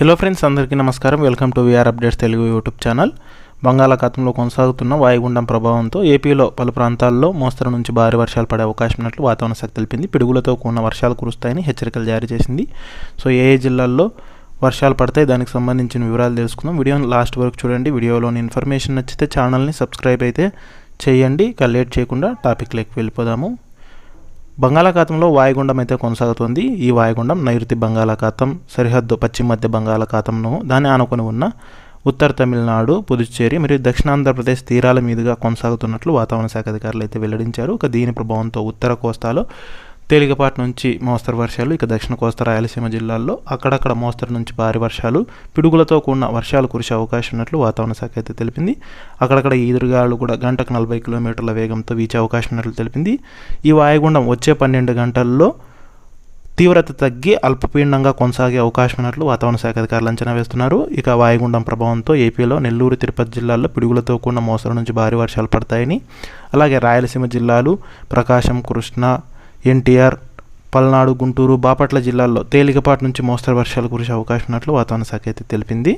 Hello friends అందరికీ నమస్కారం. Welcome to VR updates Telugu YouTube channel. బంగాళాఖాతంలో కొనసాగుతున్న వాయుగుండం ప్రభావంతో ఏపీలో పలు ప్రాంతాల్లో మోస్తరు నుంచి భారీ వర్షాలు పడే అవకాశం ఉన్నట్లు వాతావరణ శాఖ తెలిపింది. పిడుగులతో కూడిన వర్షాలు కురుస్తాయని హెచ్చరికలు జారీ చేసింది. సో ఏ ఏ జిల్లాల్లో వర్షాలు పడతాయి దానికి సంబంధించిన వివరాలు తెలుసుకుందాం. వీడియోని లాస్ట్ వరకు చూడండి. వీడియోలోని ఇన్ఫర్మేషన్ నచ్చితే ఛానల్ని సబ్స్క్రైబ్ అయితే చేయండి. ఇక లేట్ చేయకుండా టాపిక్లోకి వెళ్ళిపోదాము. బంగాళాఖాతంలో వాయుగుండం అయితే కొనసాగుతుంది. ఈ వాయుగుండం నైరుతి బంగాళాఖాతం సరిహద్దు పశ్చిమ మధ్య బంగాళాఖాతంను దాన్ని ఆనుకొని ఉన్న ఉత్తర తమిళనాడు పుదుచ్చేరి మరియు దక్షిణాంధ్రప్రదేశ్ తీరాల మీదుగా కొనసాగుతున్నట్లు వాతావరణ శాఖ అధికారులు అయితే వెల్లడించారు. ఇక దీని ప్రభావంతో ఉత్తర కోస్తాలో తేలికపాటి నుంచి మోస్తరు వర్షాలు ఇక దక్షిణ కోస్తా రాయలసీమ జిల్లాల్లో అక్కడక్కడ మోస్తరు నుంచి భారీ వర్షాలు పిడుగులతో కూడిన వర్షాలు కురిసే అవకాశం ఉన్నట్లు వాతావరణ శాఖ అయితే తెలిపింది. అక్కడక్కడ ఈదురుగాలు కూడా గంటకు నలభై కిలోమీటర్ల వేగంతో వీచే అవకాశం ఉన్నట్లు తెలిపింది. ఈ వాయుగుండం వచ్చే పన్నెండు గంటల్లో తీవ్రత తగ్గి అల్పపీడనంగా కొనసాగే అవకాశం ఉన్నట్లు వాతావరణ శాఖ అధికారులు అంచనా వేస్తున్నారు. ఇక వాయుగుండం ప్రభావంతో ఏపీలో నెల్లూరు తిరుపతి జిల్లాల్లో పిడుగులతో కూడిన మోస్తరు నుంచి భారీ వర్షాలు పడతాయని అలాగే రాయలసీమ జిల్లాలు ప్రకాశం కృష్ణా ఎన్టీఆర్ పల్నాడు గుంటూరు బాపట్ల జిల్లాల్లో తేలికపాటి నుంచి మోస్తరు వర్షాలు కురిసే అవకాశం ఉన్నట్లు వాతావరణ శాఖ అయితే తెలిపింది.